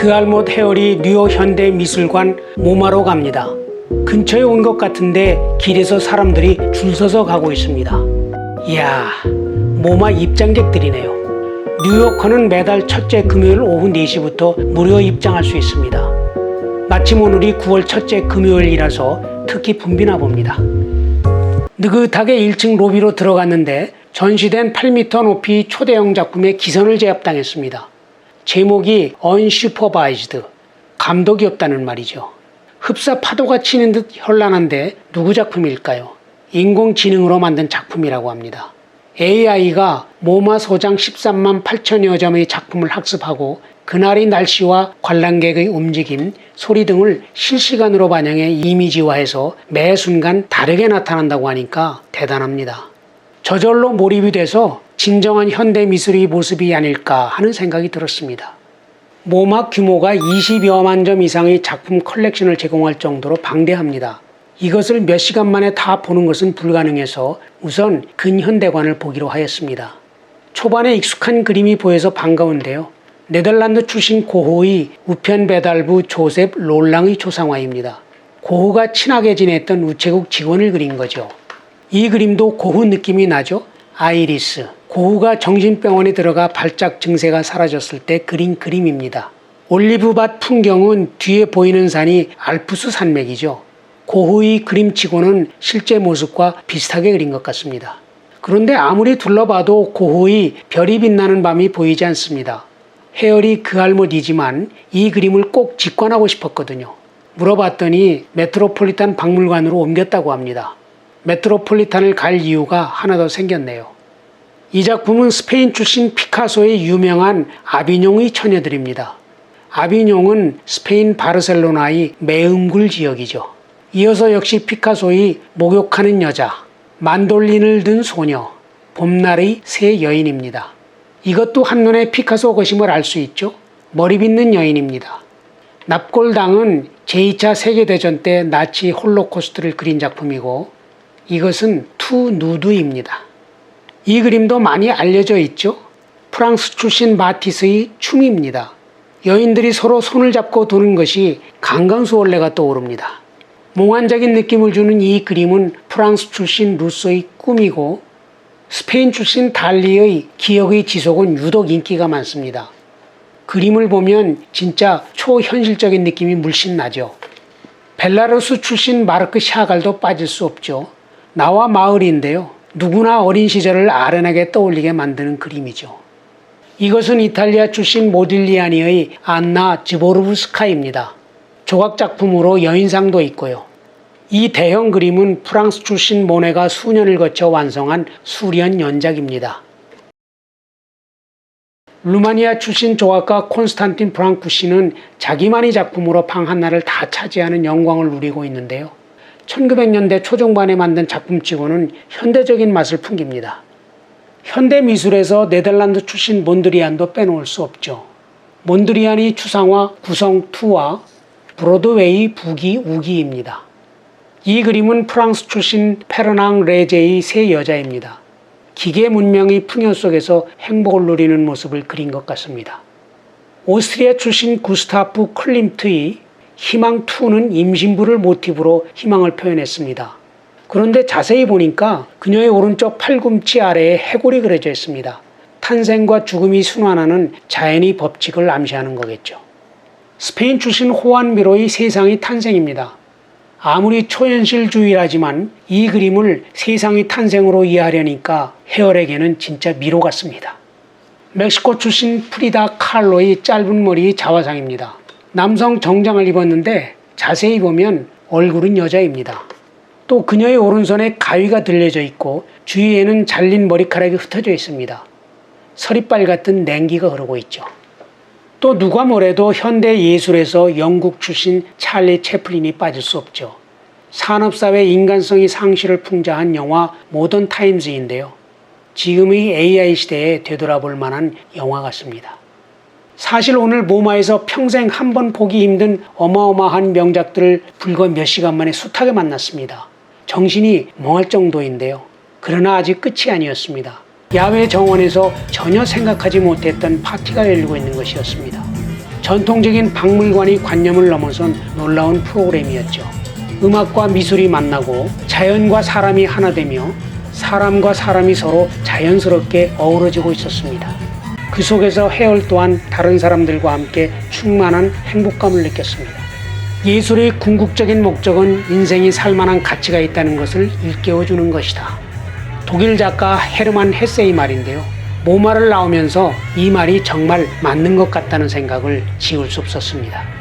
그 알못 헤어리 뉴욕 현대 미술관 모마로 갑니다. 근처에 온 것 같은데 길에서 사람들이 줄 서서 가고 있습니다. 이야, 모마 입장객들이네요. 뉴요커는 매달 첫째 금요일 오후 4시부터 무료 입장할 수 있습니다. 마침 오늘이 9월 첫째 금요일이라서 특히 붐비나 봅니다. 느긋하게 1층 로비로 들어갔는데 전시된 8m 높이 초대형 작품의 기선을 제압당했습니다. 제목이 Unsupervised, 감독이 없다는 말이죠. 흡사 파도가 치는 듯 현란한데 누구 작품일까요? 인공지능으로 만든 작품이라고 합니다. AI가 모마 소장 13만 8천여 점의 작품을 학습하고 그날의 날씨와 관람객의 움직임, 소리 등을 실시간으로 반영해 이미지화해서 매 순간 다르게 나타난다고 하니까 대단합니다. 저절로 몰입이 돼서 진정한 현대 미술의 모습이 아닐까 하는 생각이 들었습니다. 모막 규모가 20여만 점 이상의 작품 컬렉션을 제공할 정도로 방대합니다. 이것을 몇 시간 만에 다 보는 것은 불가능해서 우선 근현대관을 보기로 하였습니다. 초반에 익숙한 그림이 보여서 반가운데요. 네덜란드 출신 고흐의 우편 배달부 조셉 롤랑의 초상화입니다. 고흐가 친하게 지냈던 우체국 직원을 그린 거죠. 이 그림도 고흐 느낌이 나죠? 아이리스. 고흐가 정신병원에 들어가 발작 증세가 사라졌을 때 그린 그림입니다. 올리브밭 풍경은 뒤에 보이는 산이 알프스 산맥이죠. 고흐의 그림치고는 실제 모습과 비슷하게 그린 것 같습니다. 그런데 아무리 둘러봐도 고흐의 별이 빛나는 밤이 보이지 않습니다. 헤어리 그 알못이지만 이 그림을 꼭 직관하고 싶었거든요. 물어봤더니 메트로폴리탄 박물관으로 옮겼다고 합니다. 메트로폴리탄을 갈 이유가 하나 더 생겼네요. 이 작품은 스페인 출신 피카소의 유명한 아비뇽의 처녀들입니다. 아비뇽은 스페인 바르셀로나의 매음굴 지역이죠. 이어서 역시 피카소의 목욕하는 여자, 만돌린을 든 소녀, 봄날의 새 여인입니다. 이것도 한눈에 피카소 것임을 알 수 있죠. 머리 빗는 여인입니다. 납골당은 제2차 세계대전 때 나치 홀로코스트를 그린 작품이고 이것은 투 누드입니다. 이 그림도 많이 알려져 있죠. 프랑스 출신 마티스의 춤입니다. 여인들이 서로 손을 잡고 도는 것이 강강수월래가 떠오릅니다. 몽환적인 느낌을 주는 이 그림은 프랑스 출신 루소의 꿈이고 스페인 출신 달리의 기억의 지속은 유독 인기가 많습니다. 그림을 보면 진짜 초현실적인 느낌이 물씬 나죠. 벨라루스 출신 마르크 샤갈도 빠질 수 없죠. 나와 마을인데요. 누구나 어린 시절을 아련하게 떠올리게 만드는 그림이죠. 이것은 이탈리아 출신 모딜리아니의 안나 지보르브스카입니다. 조각 작품으로 여인상도 있고요. 이 대형 그림은 프랑스 출신 모네가 수년을 거쳐 완성한 수련 연작입니다. 루마니아 출신 조각가 콘스탄틴 프랑쿠 씨는 자기만의 작품으로 방 하나를 다 차지하는 영광을 누리고 있는데요. 1900년대 초중반에 만든 작품치고는 현대적인 맛을 풍깁니다. 현대 미술에서 네덜란드 출신 몬드리안도 빼놓을 수 없죠. 몬드리안이 추상화 구성 2와 브로드웨이 부기 우기입니다. 이 그림은 프랑스 출신 페르낭 레제의 세 여자입니다. 기계 문명의 풍요 속에서 행복을 누리는 모습을 그린 것 같습니다. 오스트리아 출신 구스타프 클림트의 희망2는 임신부를 모티브로 희망을 표현했습니다. 그런데 자세히 보니까 그녀의 오른쪽 팔꿈치 아래에 해골이 그려져 있습니다. 탄생과 죽음이 순환하는 자연의 법칙을 암시하는 거겠죠. 스페인 출신 호안 미로의 세상의 탄생입니다. 아무리 초현실주의라지만 이 그림을 세상의 탄생으로 이해하려니까 헤어에게는 진짜 미로 같습니다. 멕시코 출신 프리다 칼로의 짧은 머리의 자화상입니다. 남성 정장을 입었는데 자세히 보면 얼굴은 여자입니다. 또 그녀의 오른손에 가위가 들려져 있고 주위에는 잘린 머리카락이 흩어져 있습니다. 서리빨 같은 냉기가 흐르고 있죠. 또 누가 뭐래도 현대 예술에서 영국 출신 찰리 채플린이 빠질 수 없죠. 산업사회 인간성이 상실을 풍자한 영화 모던 타임즈인데요. 지금의 AI 시대에 되돌아볼 만한 영화 같습니다. 사실 오늘 모마에서 평생 한 번 보기 힘든 어마어마한 명작들을 불과 몇 시간 만에 숱하게 만났습니다. 정신이 멍할 정도인데요. 그러나 아직 끝이 아니었습니다. 야외 정원에서 전혀 생각하지 못했던 파티가 열리고 있는 것이었습니다. 전통적인 박물관의 관념을 넘어선 놀라운 프로그램이었죠. 음악과 미술이 만나고 자연과 사람이 하나 되며 사람과 사람이 서로 자연스럽게 어우러지고 있었습니다. 그 속에서 해월 또한 다른 사람들과 함께 충만한 행복감을 느꼈습니다. 예술의 궁극적인 목적은 인생이 살만한 가치가 있다는 것을 일깨워주는 것이다. 독일 작가 헤르만 헤세의 말인데요. 모마를 나오면서 이 말이 정말 맞는 것 같다는 생각을 지울 수 없었습니다.